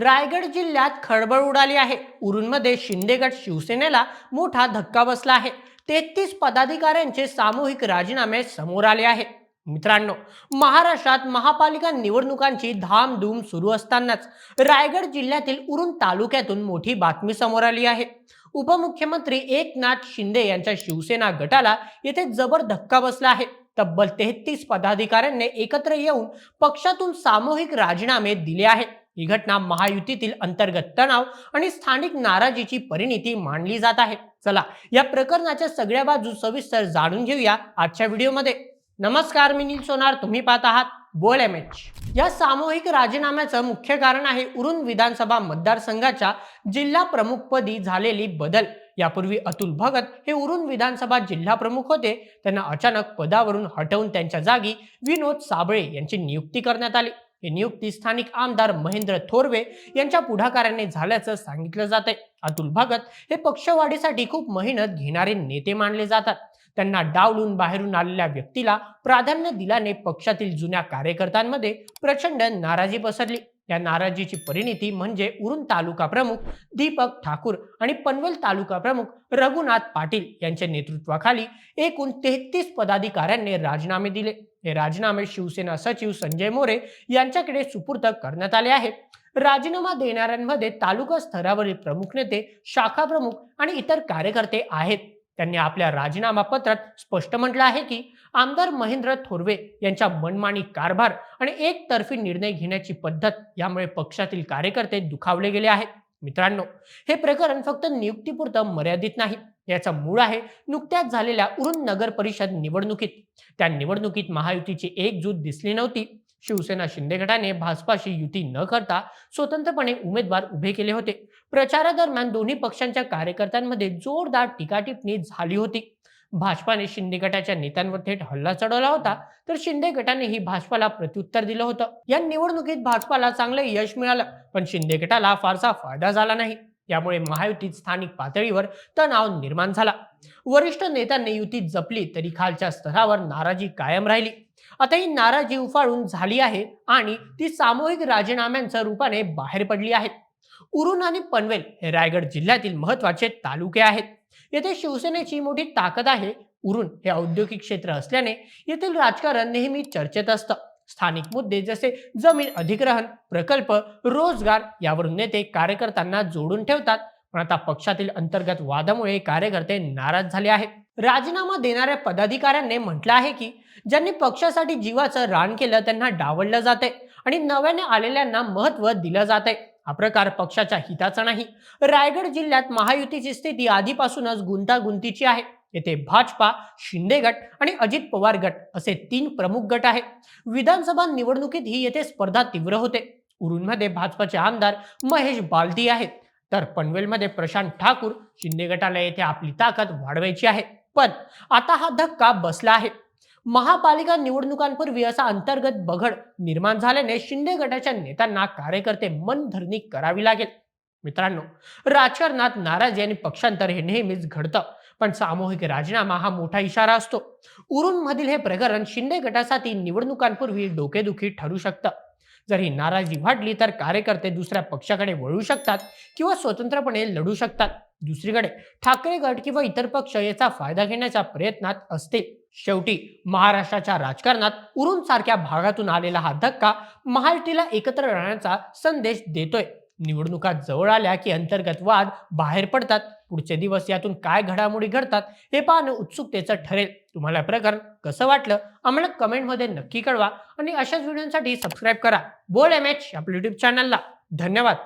रायगड जिल्ह्यात खळबळ उडाली आहे. उरूनमध्ये शिंदेगड शिवसेनेला मोठा धक्का बसला आहे. तेहतीस पदाधिकाऱ्यांचे सामूहिक राजीनामे समोर आले आहे. मित्रांनो महाराष्ट्रात महापालिका निवडणुकांची धामधूम सुरू असतानाच रायगड जिल्ह्यातील उरण तालुक्यातून मोठी बातमी समोर आली आहे. उपमुख्यमंत्री एकनाथ शिंदे यांच्या शिवसेना गटाला येथे जबर धक्का बसला आहे. तब्बल तेहतीस पदाधिकाऱ्यांनी एकत्र येऊन पक्षातून सामूहिक राजीनामे दिले आहेत. ही घटना महायुतीतील अंतर्गत तणाव आणि स्थानिक नाराजीची परिणिती मांडली जात आहे. चला या प्रकरणाच्या सगळ्या बाजू सविस्तर जाणून घेऊया आजच्या व्हिडिओमध्ये. नमस्कार मी नील सोनार तुम्ही पाहत आहात बोल एम एच. या सामूहिक राजीनाम्याचं मुख्य कारण आहे उरुण विधानसभा मतदारसंघाच्या जिल्हा प्रमुखपदी झालेली बदल. यापूर्वी अतुल भगत हे उरुण विधानसभा जिल्हा प्रमुख होते. त्यांना अचानक पदावरून हटवून त्यांच्या जागी विनोद साबळे यांची नियुक्ती करण्यात आली. ही नियुक्ती स्थानिक आमदार महेंद्र थोरवे यांच्या पुढाकाराने झाल्याचं सांगितलं जात आहे अतुल भगत हे पक्षवाढीसाठी खूप मेहनत घेणारे नेते मानले जातात. त्यांना डावलून बाहेरून आलेल्या व्यक्तीला प्राधान्य दिल्याने पक्षातील जुन्या कार्यकर्त्यांमध्ये प्रचंड नाराजी पसरली. या नाराजीची परिणिती म्हणजे उरुण तालुका प्रमुख दीपक ठाकूर आणि पनवेल तालुका प्रमुख रघुनाथ पाटील यांच्या नेतृत्वाखाली एकूण तेहतीस पदाधिकाऱ्यांनी राजीनामे दिले. हे राजीनामे शिवसेना सचिव संजय मोरे यांच्याकडे सुपूर्द करण्यात आले आहेत राजीनामा देणाऱ्यांमध्ये तालुका स्तरावरील प्रमुख नेते शाखा प्रमुख आणि इतर कार्यकर्ते आहेत. त्यांनी आपल्या राजीनामा पत्रात स्पष्ट म्हटलं आहे की आमदार महेंद्र थोरवे यांच्या मनमानी कारभार आणि एकतर्फी निर्णय घेण्याची पद्धत यामुळे पक्षातील कार्यकर्ते दुखावले गेले आहेत. मित्रांनो हे प्रकरण फक्त नियुक्तीपुरतं मर्यादित नाही. याचा मूळ आहे नुकत्याच झालेल्या उरुण नगर परिषद निवडणुकीत. त्या निवडणुकीत महायुतीची एकजूट दिसली नव्हती. शिवसेना शिंदे गटाने भाजपाशी युती न करता स्वतंत्रपणे उमेदवार उभे केले होते. प्रचारादरम्यान दोन्ही पक्षांच्या कार्यकर्त्यांमध्ये जोरदार टीकाटिपणी झाली होती. भाजपाने शिंदे गटाच्या नेत्यांवर थेट हल्ला चढवला होता तर शिंदे गटानेही भाजपाला प्रत्युत्तर दिलं होतं. या निवडणुकीत भाजपाला चांगलं यश मिळालं पण शिंदे गटाला फारसा फायदा झाला नाही. यामुळे महायुतीत स्थानिक पातळीवर तणाव निर्माण झाला. वरिष्ठ नेत्यांनी युती जपली तरी खालच्या स्तरावर नाराजी कायम राहिली. आता ही नाराजी उफाळून झाली आहे आणि ती सामूहिक राजीनाम्यांच्या रूपाने बाहेर पडली आहे. उरुण आणि पनवेल हे रायगड जिल्ह्यातील महत्त्वाचे तालुके आहेत. येथे शिवसेनेची मोठी ताकद आहे. उरुण हे औद्योगिक क्षेत्र असल्याने येथील राजकारण नेहमी चर्चेत असतं. स्थानिक मुद्दे जसे जमीन अधिग्रहण प्रकल्प रोजगार यावरून नेते कार्यकर्त्यांना जोडून ठेवतात. पण आता पक्षातील अंतर्गत वादामुळे कार्यकर्ते नाराज झाले आहेत. राजीनामा देणाऱ्या पदाधिकाऱ्यांनी म्हटलं आहे की ज्यांनी पक्षासाठी जीवाचं रान केलं त्यांना डावललं जाते आणि नव्याने आलेल्यांना महत्त्व दिलं जाते. हा प्रकार पक्षाच्या हिताचा नाही. रायगड जिल्ह्यात महायुतीची स्थिती आधीपासूनच गुंतागुंतीची आहे. येथे भाजपा शिंदे गट आणि अजित पवार गट असे तीन प्रमुख गट आहेत. विधानसभा निवडणुकीत ही येथे स्पर्धा तीव्र होते. उरूनमध्ये भाजपाचे आमदार महेश बालदी आहेत. तर पनवेलमध्ये प्रशांत ठाकूर शिंदे गटाला येथे आपली ताकद वाढवायची आहे. पण आता हा धक्का बसला आहे. महापालिका निवडणुकांपूर्वी असा अंतर्गत बघड निर्माण झाल्याने शिंदे गटाच्या नेत्यांना कार्यकर्ते मनधरणी करावी लागेल. मित्रांनो राजकारणात नाराजी आणि पक्षांतर हे नेहमीच घडतं पण सामूहिक राजीनामा हा मोठा इशारा असतो. उरुणमधील हे प्रकरण शिंदे गटासाठी निवडणुकांपूर्वी डोकेदुखी ठरू शकतं. जर ही नाराजी वाढली तर कार्यकर्ते दुसऱ्या पक्षाकडे वळू शकतात किंवा स्वतंत्रपणे लढू शकतात. दुसरीकडे ठाकरे गट किंवा इतर पक्ष याचा फायदा घेण्याच्या प्रयत्नात असते शेवटी महाराष्ट्राच्या राजकारणात उरुण सारख्या भागातून आलेला हा धक्का महायुतीला एकत्र राहण्याचा संदेश देतोय. निवडणुका जवळ आल्या की अंतर्गत वाद बाहेर पडतात. पुढचे दिवस यातून काय घडामोडी घडतात हे पाहणं उत्सुकतेचं ठरेल. तुम्हाला प्रकरण कसं वाटलं आम्हाला कमेंटमध्ये नक्की कळवा आणि अशाच व्हिडिओसाठी सबस्क्राईब करा. बोल एम एच आपल्या युट्यूब चॅनलला धन्यवाद.